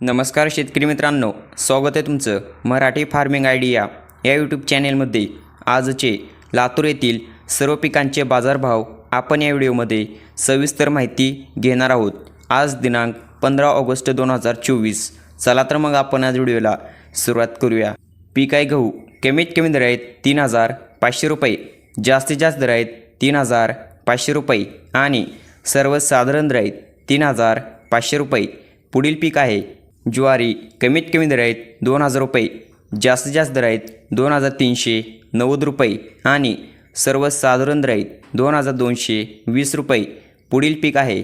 नमस्कार शेतकरी मित्रांनो स्वागत आहे तुमचं मराठी फार्मिंग आयडिया या यूट्यूब चॅनेलमध्ये. आजचे लातूर येथील सर्व पिकांचे बाजारभाव आपण या व्हिडिओमध्ये सविस्तर माहिती घेणार आहोत. आज दिनांक पंधरा ऑगस्ट दोन हजार चोवीस. चला तर मग आपण आज व्हिडिओला सुरुवात करूया. पीक आहे गहू कमीत कमी दर आहेत तीन हजार पाचशे रुपये जास्तीत जास्त दर आहेत तीन हजार पाचशे रुपये आणि सर्वसाधारण दर आहेत तीन हजार पाचशे रुपये. पुढील पीक आहे ज्वारी कमीत कमी दर आहेत दोन हजार रुपये जास्तीत जास्त दर आहेत दोन हजार तीनशे नव्वद रुपये आणि सर्वसाधारण दर आहेत दोन हजार दोनशे वीस रुपये. पुढील पीक आहे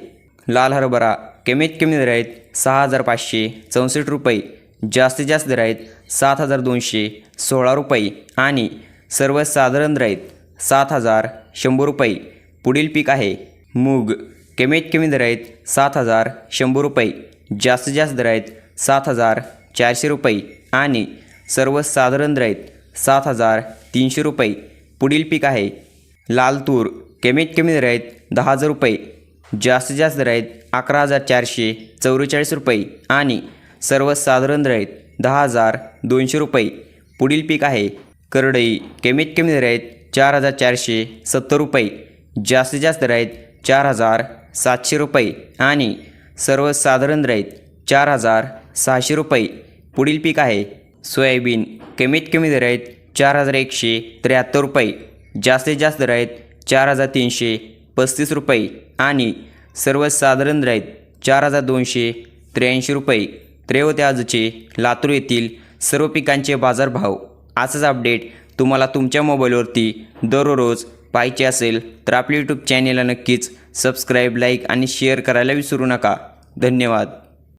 लाल हरभरा कमीत कमी दर आहेत सहा हजार पाचशे चौसष्ट रुपये जास्तीत जास्त दर आहेत सात हजार दोनशे सोळा रुपये आणि सर्वसाधारण दर आहेत सात हजार शंभर रुपये. पुढील पीक आहे मूग कमीत कमी दर आहेत सात हजार शंभर रुपये जास्तीत जास्त दर आहेत सात हजार चारशे रुपये आणि सर्वसाधारण दर सात हजार तीनशे रुपये. पुढील पीक आहे लाल तूर कमीत कमी दर दहा हजार रुपये. जास्तीत जास्त दर अकरा हजार चारशे चौवेचाळीस रुपये आणि सर्वसाधारण दर दहा हजार दोनशे रुपये. पुढील पीक आहे करडई. कमीत कमी दर चार हजार चारशे सत्तर रुपये. जास्तीत जास्त दर चार हजार सातशे रुपये आणि सर्वसाधारण दर चार हजार सहाशे रुपये. पुढील पीक आहे सोयाबीन. कमीत कमी दर आहेत चार हजार एकशे त्र्याहत्तर रुपये. जास्तीत जास्त दर आहेत चार हजार तीनशे पस्तीस रुपये. आणि सर्वसाधारण दर आहेत चार हजार दोनशे त्र्याऐंशी रुपये. त्रेवते आजचे लातूर येथील सर्व पिकांचे बाजारभाव. असंच अपडेट तुम्हाला तुमच्या मोबाईलवरती दररोज पाहिजे असेल तर आपल्या यूट्यूब चॅनेलला नक्कीच सबस्क्राईब लाईक आणि शेअर करायला विसरू नका. धन्यवाद.